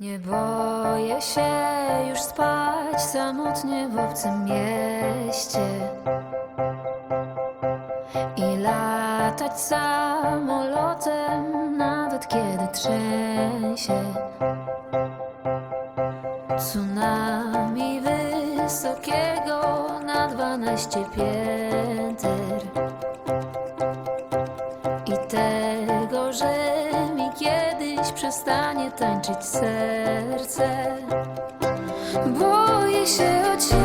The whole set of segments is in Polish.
Nie boję się już spać samotnie w obcym mieście i latać samolotem, nawet kiedy trzęsie. Tsunami wysokiego na dwanaście pięter przestanie tańczyć serce. Boję się o ciebie,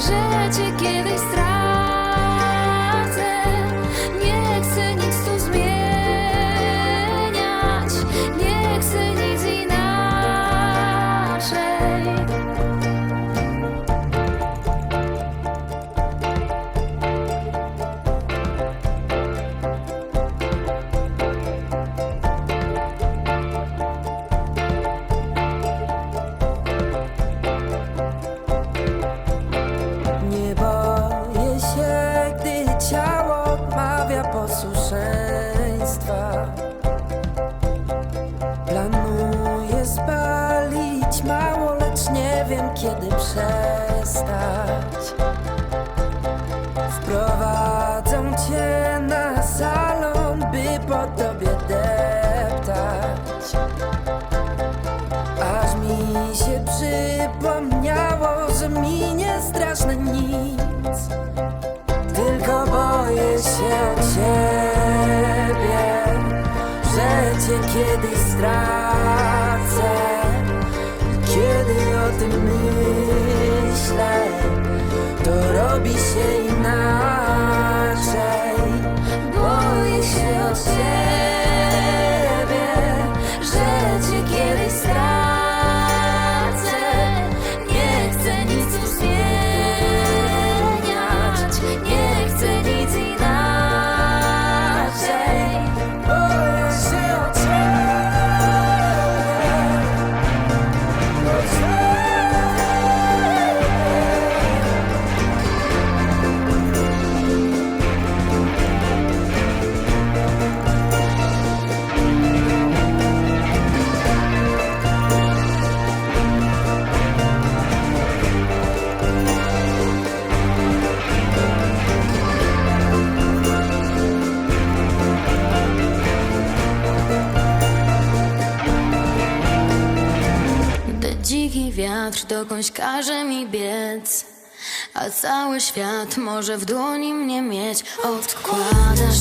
że cię kiedyś stracę. Kiedy przestać. Wprowadzą cię na salon, by po tobie deptać. Aż mi się przypomniało, że minie straszne nic Tylko boję się o ciebie Że cię kiedyś stracę tym myślę. To robi się dziki wiatr dokądś każe mi biec A cały świat może w dłoni mnie mieć. Odkładasz